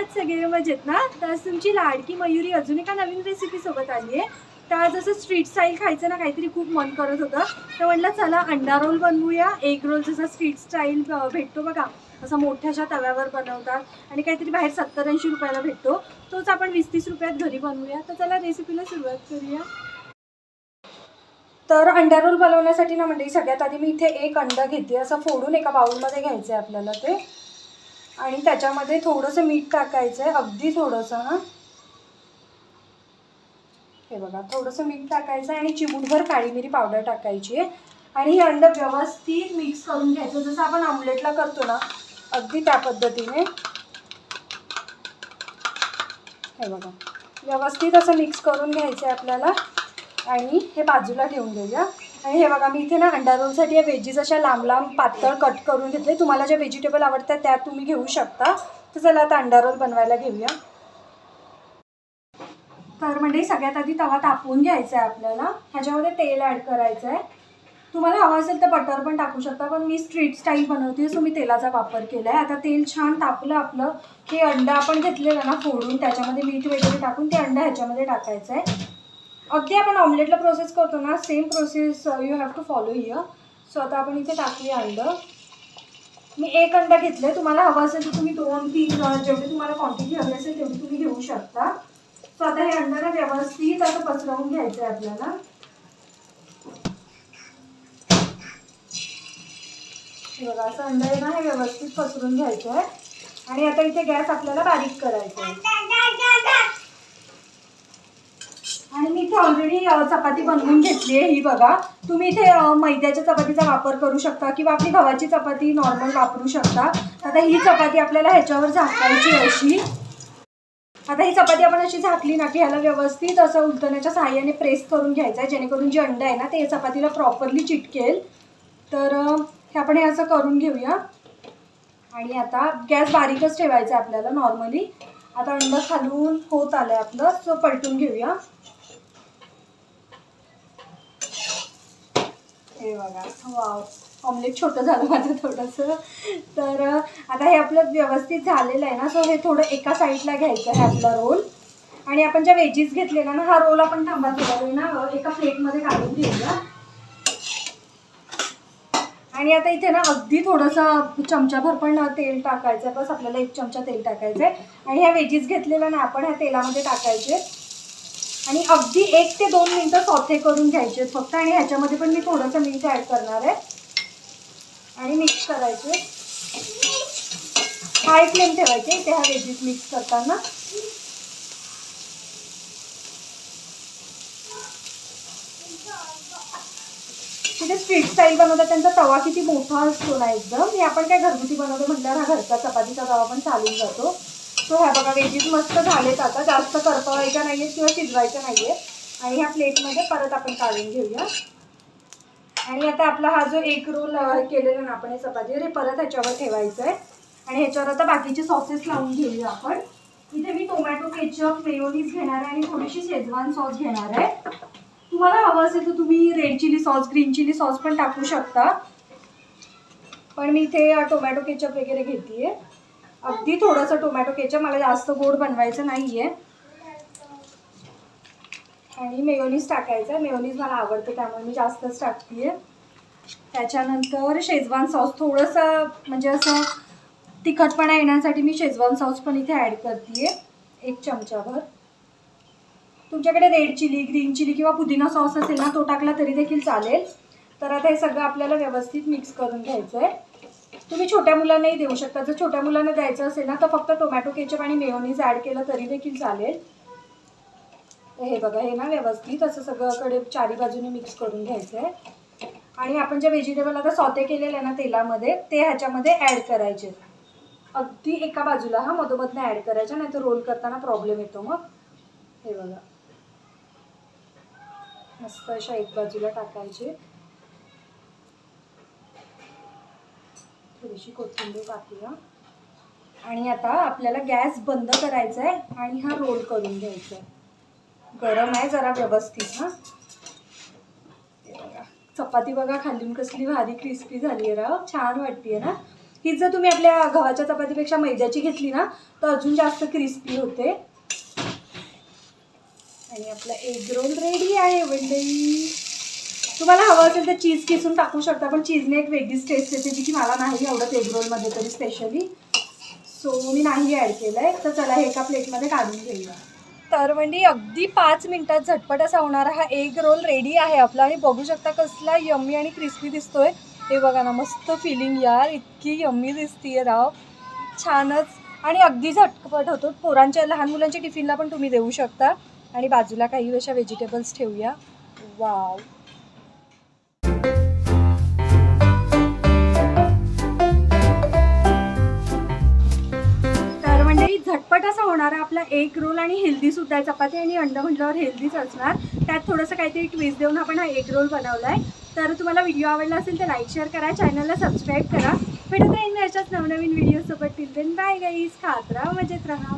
आहात सगळे मजेत ना? तर आज तुमची लाडकी मयुरी अजून एका नवीन रेसिपी सोबत आली आहे. तर आज असं स्ट्रीट स्टाईल खायचं ना काहीतरी खूप मन करत होतं. तर म्हटलं चला अंडा रोल बनवूया. एग रोल जसा स्ट्रीट स्टाईल भेटतो बघा. असा मोठ्याशा तव्यावर बनवतात. आणि काहीतरी बाहेर सत्तर ऐंशी रुपयाला भेटतो. तोच आपण वीस तीस रुपयात घरी बनवूया. तर चला रेसिपीला सुरुवात करूया. तर अंडा रोल बनवण्यासाठी ना म्हणजे सगळ्यात आधी मी इथे एक अंडा घेते. असं फोडून एका बाउलमध्ये घ्यायचं आहे आपल्याला ते. आणि त्याच्यामध्ये थोडंसं मीठ टाकायचं आहे अगदी थोडंसं हां. हे बघा थोडंसं मीठ टाकायचं आहे आणि चिमूटभर काळी मिरी पावडर टाकायची आहे. आणि हे अंड व्यवस्थित मिक्स करून घ्यायचं जसं आपण आमलेटला करतो ना अगदी त्या पद्धतीने. हे बघा व्यवस्थित असं मिक्स करून घ्यायचं आहे आपल्याला. आणि हे बाजूला ठेवून देऊया. आणि हे बघा मी इथे ना अंडा रोलसाठी या वेजीज अशा लांब लांब पातळ कट करून घेतले. तुम्हाला ज्या व्हेजिटेबल आवडतात त्या तुम्ही घेऊ शकता. तर चला आता अंडा रोल बनवायला घेऊया. तर म्हणजे सगळ्यात आधी तवा तापवून घ्यायचा आहे आपल्याला. ह्याच्यामध्ये तेल ॲड करायचं आहे. तुम्हाला हवं असेल तर बटर पण टाकू शकता पण मी स्ट्रीट स्टाईल बनवते सो मी तेलाचा वापर केला आहे आता तेल छान तापलं आपलं हे अंडा आपण घेतलेलं ना फोडून त्याच्यामध्ये मीठ वगैरे टाकून ते अंडा ह्याच्यामध्ये टाकायचं आहे. अगदी आपण ऑमलेटला प्रोसेस करतो ना same process you have to follow here so आता आपण इथे टाकली अंडं. मी एक अंडा घेतलं आहे तुम्हाला हवं असेल तर तुम्ही दोन तीन जेवढी तुम्हाला क्वांटिटी हवी असेल तेवढी तुम्ही घेऊ शकता. सो आता हे अंडं ना व्यवस्थित असं पसरवून घ्यायचं आहे आपल्याला बघा असं अंडं आहे ना हे व्यवस्थित पसरून घ्यायचं आहे आणि आता इथे गॅस आपल्याला बारीक करायचा आहे आणि मी इथे ऑलरेडी चपाती बनवून घेतली आहे ही बघा. तुम्ही इथे मैद्याच्या चपातीचा वापर करू शकता किंवा आपली गव्हाची चपाती नॉर्मल वापरू शकता. आता ही चपाती आपल्याला ह्याच्यावर झाकायची अशी. आता ही चपाती आपण अशी झाकली ना की ह्याला व्यवस्थित असं उलटण्याच्या सहाय्याने प्रेस करून घ्यायचं आहे. जेणेकरून जे अंड आहे ना ते चपातीला प्रॉपरली चिटकेल. तर हे आपण हे असं करून घेऊया. आणि आता गॅस बारीकच ठेवायचा आहे आपल्याला नॉर्मली आता अंड खालून होत आलं आहे आपलं सो पलटून घेऊया. हे बघा. वाव ऑमलेट छोटं झालं माझं थोडंसं. तर आता हे आपलं व्यवस्थित झालेलं आहे ना सो हे थोडं एका साईडला घ्यायचं आहे आपला रोल आणि आपण ज्या वेजीस घेतलेला ना हा रोल आपण थांबा थोडा वेळ ना एका प्लेटमध्ये काढून घेऊया आणि आता इथे ना अगदी थोडंसं चमचाभर पण तेल टाकायचं आहे बस आपल्याला एक चमचा तेल टाकायचं आहे आणि ह्या वेजीस घेतलेल्या ना आपण ह्या तेलामध्ये टाकायचे. आणि अगदी एक ते दोन मिनटं सॉते करून घ्यायचे फक्त आणि ह्याच्यामध्ये पण मी थोडंसं मीठ ॲड करणार आहे. आणि मिक्स करायचे. हाय फ्लेम ठेवायचे इथे ह्या वेजीस मिक्स करताना. तिथे स्ट्रीट स्टाईल बनवतात त्यांचा तवा किती मोठा असतो ना एकदम. हे आपण काय घरगुती बनवतो म्हटल्यावर हा घरचा चपातीचा तवा पण चालून जातो. सो ह्या बघा वेजीज मस्त झालेत आता. जास्त करपवायच्या नाही आहेत किंवा शिजवायच्या नाही आहेत आणि ह्या प्लेटमध्ये परत आपण काढून घेऊया. आणि आता आपला हा जो एक रोल केलेला ना आपण हे चपाती हे परत ह्याच्यावर ठेवायचं आहे आणि ह्याच्यावर आता बाकीचे सॉसेस लावून घेऊया आपण. इथे मी टोमॅटो केचप मेयोनीज घेणार आहे आणि थोडीशी शेजवान सॉस घेणार आहे. तुम्हाला हवं असेल तर तुम्ही red chilli sauce green chilli sauce पण टाकू शकता. पण मी इथे टोमॅटो केचप वगैरे घेते आहे अगदी थोडंसं टोमॅटो केचप मला जास्त गोड बनवायचं नाही आहे आणि मेयोनीज टाकायचं. आहे मेयोनीज मला आवडतं त्यामुळे मी जास्तच टाकते त्याच्यानंतर शेजवान सॉस थोडंसं म्हणजे असं तिखटपणा येण्यासाठी मी शेजवान सॉस पण इथे ॲड करते एक चमचाभर. तुमच्याकडे रेड चिली ग्रीन चिली किंवा पुदिना सॉस असेल ना तो टाकला तरी देखील चालेल. तर आता हे सगळं आपल्याला व्यवस्थित मिक्स करून घ्यायचं आहे तुम्ही छोट्या मुलांनाही देऊ शकता. जर छोट्या मुलांना द्यायचं असेल ना तर फक्त टोमॅटो केचप आणि मेयोनीज ॲड केलं तरी देखील चालेल. हे बघा हे ना व्यवस्थित असं सगळंकडे चारी बाजूने मिक्स करून घ्यायचं आहे आणि आपण जे व्हेजिटेबल आता सॉते केलेले आहे ना तेलामध्ये ते ह्याच्यामध्ये ॲड करायचे. अगदी एका बाजूला हा मधोमधनं ॲड करायचा नाही तर रोल करताना प्रॉब्लेम येतो मग. हे बघा. मस्त अशा एक बाजूला टाकायचे. थोडीशी कोथिंबीर टाकूया आणि आता आपल्याला गॅस बंद करायचा आहे आणि हा रोल करून घ्यायचा आहे. गरम आहे जरा व्यवस्थित हां. बघा. चपाती बघा खालून कसली भारी क्रिस्पी झाली आहे राव. छान वाटते ना. ही जर तुम्ही आपल्या गव्हाच्या चपातीपेक्षा मैद्याची घेतली ना तर अजून जास्त क्रिस्पी होते. आणि आपला एग रोल रेडी आहे मंडळी तुम्हाला हवं असेल तर चीज किसून टाकू शकता पण चीजने एक वेगळीच टेस्ट येते जी की मला नाही आवडत एग रोलमध्ये तरी स्पेशली सो मी नाही ॲड केलं आहे तर चला हे एका प्लेटमध्ये काढून घेऊया. तर म्हणजे अगदी पाच मिनटात झटपट असा होणारा हा एग रोल रेडी आहे आपला. आणि बघू शकता कसला यम्मी आणि क्रिस्पी दिसतोय. हे बघा ना मस्त फिलिंग यार. इतकी यम्मी दिसतीये राव. छानच. आणि अगदी झटपट होतो. पोरांच्या लहान मुलांच्या टिफिनला पण तुम्ही देऊ शकता. आणि बाजूला काही अशा व्हेजिटेबल्स ठेवूया. वाव एक रोल आणि हेल्दी सुद्धा आहे. चपाती आणि अंड म्हटल्यावर हेल्दीच असणार. त्यात थोडंसं काहीतरी ट्विस्ट देऊन आपण हा एक रोल बनवला आहे तर तुम्हाला व्हिडिओ आवडला असेल तर लाईक शेअर करा. चॅनलला सबस्क्राईब करा. भेटत राहील मी अशाच नवनवीन व्हिडिओसोबत टिल देन बाय गाईज खात राहा मजेत राहा.